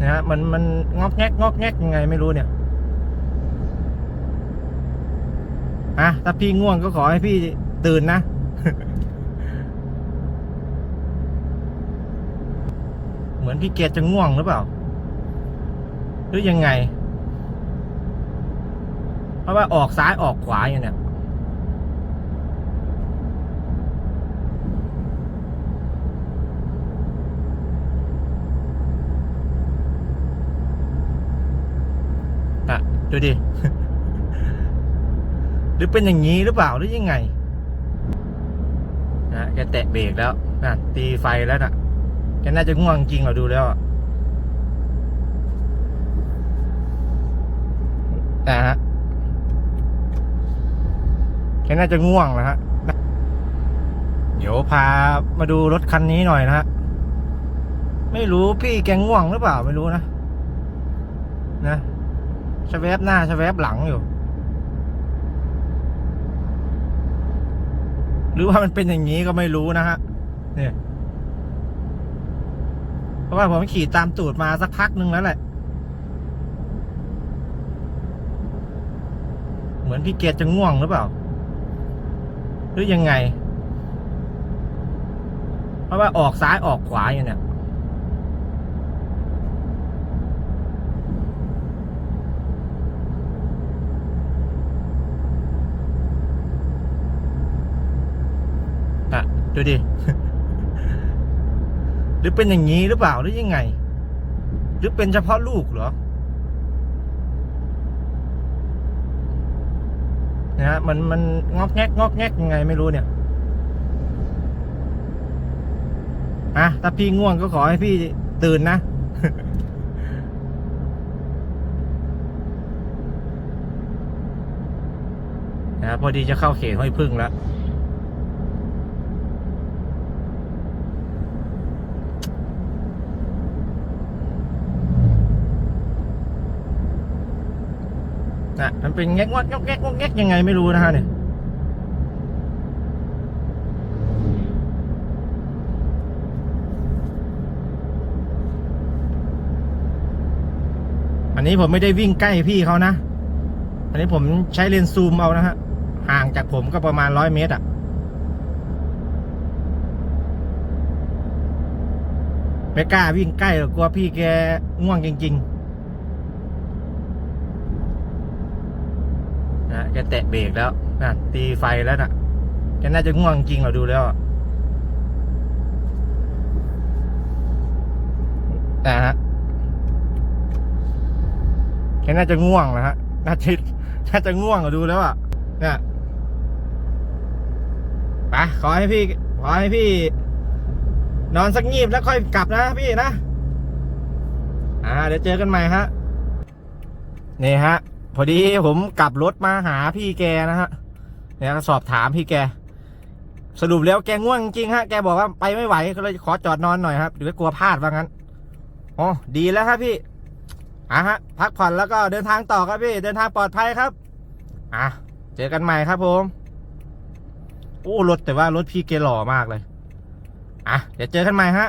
นะฮะมันมันงอกแงกงอกแงกยังไงไม่รู้เนี่ยอะถ้าพี่ง่วงก็ขอให้พี่ตื่นนะ เหมือนพี่เกดจะง่วงหรือเปล่า หรือยังไง เพราะว่าออกซ้ายออกขวาอยู่เนี่ย อะ ดูดิ หรือเป็นอย่างนี้หรือเปล่าหรือยังไง นะแกแตะเบรกแล้วนะตีไฟแล้วนะแกน่าจะง่วงจริงเหราดูแล้วอะนะฮะแกน่าจะง่วงแล้วฮะ เดี๋ยวพามาดูรถคันนี้หน่อยนะฮะ ไม่รู้พี่แกง่วงหรือเปล่าไม่รู้นะ นะ ชแวบหน้าชแวบหลังอยู่ หรือว่ามันเป็นอย่างนี้ก็ไม่รู้นะฮะเนี่ยเพราะว่าผมขี่ตามตูดมาสักพักหนึ่งแล้วแหละ เหมือนพี่เกดจะง่วงหรือเปล่า หรือยังไง เพราะว่าออกซ้ายออกขวาอยู่เนี่ย อะ ดูดิ หรือเป็นอย่างนี้หรือเปล่าหรือยังไง หรือเป็นเฉพาะลูกเหรอนะฮะมันมันงอกแงกงอกแงกยังไงไม่รู้เนี่ยอะถ้าพี่ง่วงก็ขอให้พี่ตื่นนะ นะพอดีจะเข้าเขตห้วยพึ่งแล้ว นะมันเป็นแงกงอกแงกงอกแงกยังไงไม่รู้นะฮะเนี่ยอันนี้ผมไม่ได้วิ่งใกล้พี่เขานะ อันนี้ผมใช้เลนส์ซูมเอานะฮะ ห่างจากผมก็ประมาณร้อยเมตรอะไม่กล้าวิ่งใกล้หรอกกลัวพี่แกง่วงจริง ๆ นะแกแตะเบรกแล้วนะตีไฟแล้วนะแกน่าจะง่วงจริงเราดูแล้วนะฮะแกน่าจะง่วงนะฮะน่าจะน่าจะง่วงอะดูแล้วอะเนี่ยไปขอให้พี่ ขอให้พี่ นอนสักงีบแล้วค่อยกลับนะพี่นะ อ่า เดี๋ยวเจอกันใหม่ฮะ นี่ฮะ พอดีผมกลับรถมาหาพี่แกนะฮะเนี่ยสอบถามพี่แก สรุปแล้วแกง่วงจริงฮะ แกบอกว่าไปไม่ไหวก็เลยขอจอดนอนหน่อยครับเดี๋ยวกลัวพลาดว่างั้นอ๋อดีแล้วครับพี่อะฮะ พักผ่อนแล้วก็เดินทางต่อครับพี่ เดินทางปลอดภัยครับ อะ เจอกันใหม่ครับผมโอ้รถแต่ว่ารถพี่เกหล่อมากเลย อะ เดี๋ยวเจอกันใหม่ฮะ